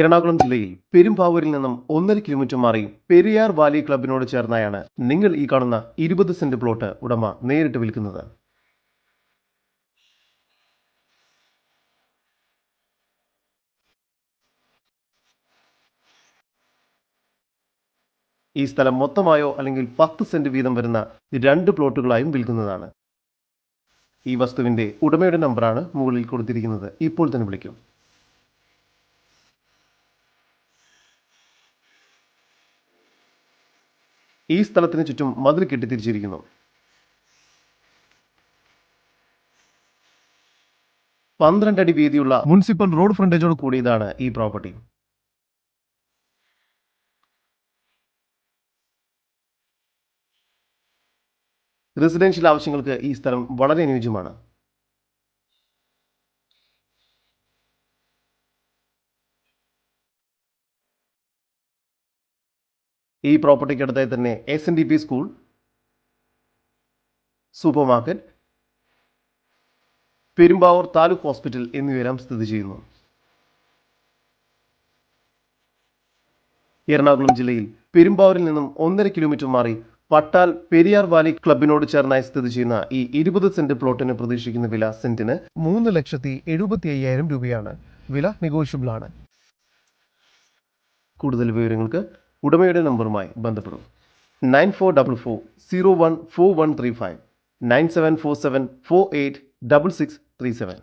എറണാകുളം ജില്ലയിൽ പെരുമ്പാവൂരിൽ നിന്നും ഒന്നര കിലോമീറ്റർ മാറി പെരിയാർ വാലി ക്ലബിനോട് ചേർന്നായാണ് നിങ്ങൾ ഈ കാണുന്ന ഇരുപത് സെന്റ് പ്ലോട്ട് ഉടമ നേരിട്ട് വിൽക്കുന്നത്. ഈ സ്ഥലം മൊത്തമായോ അല്ലെങ്കിൽ പത്ത് സെന്റ് വീതം വരുന്ന രണ്ട് പ്ലോട്ടുകളായും വിൽക്കുന്നതാണ്. ഈ വസ്തുവിന്റെ ഉടമയുടെ നമ്പറാണ് മുകളിൽ കൊടുത്തിരിക്കുന്നത്. ഇപ്പോൾ തന്നെ വിളിക്കും. ഈ സ്ഥലത്തിന് ചുറ്റും മതിൽ കെട്ടിത്തിരിച്ചിരിക്കുന്നു. പന്ത്രണ്ട് അടി വീതിയുള്ള മുനിസിപ്പൽ റോഡ് ഫ്രണ്ടേജോട് കൂടിയതാണ് ഈ പ്രോപ്പർട്ടി. റെസിഡൻഷ്യൽ ആവശ്യങ്ങൾക്ക് ഈ സ്ഥലം വളരെ അനുയോജ്യമാണ്. ഈ പ്രോപ്പർട്ടിക്ക് അടുത്തായി തന്നെ S N D P school super market Perumbavoor taluk hospital എന്നിവയെല്ലാം സ്ഥിതി ചെയ്യുന്നു എറണാകുളം ജില്ലയിൽ പെരുമ്പാവൂരിൽ നിന്നും ഒന്നര കിലോമീറ്റർ മാറി പട്ടാൽ പെരിയാർ വാലി ക്ലബിനോട് ചേർന്നായി സ്ഥിതി ചെയ്യുന്ന ഈ ഇരുപത് സെന്റ് പ്ലോട്ടിന് പ്രതീക്ഷിക്കുന്ന വില സെന്റിന് മൂന്ന് ലക്ഷത്തി എഴുപത്തി അയ്യായിരം രൂപയാണ്. വില നെഗോഷ്യബിൾ ആണ്. കൂടുതൽ വിവരങ്ങൾക്ക് ഉടമയുടെ നമ്പറുമായി ബന്ധപ്പെടും nine four double four zero one four one three five nine seven four seven four eight double six three seven.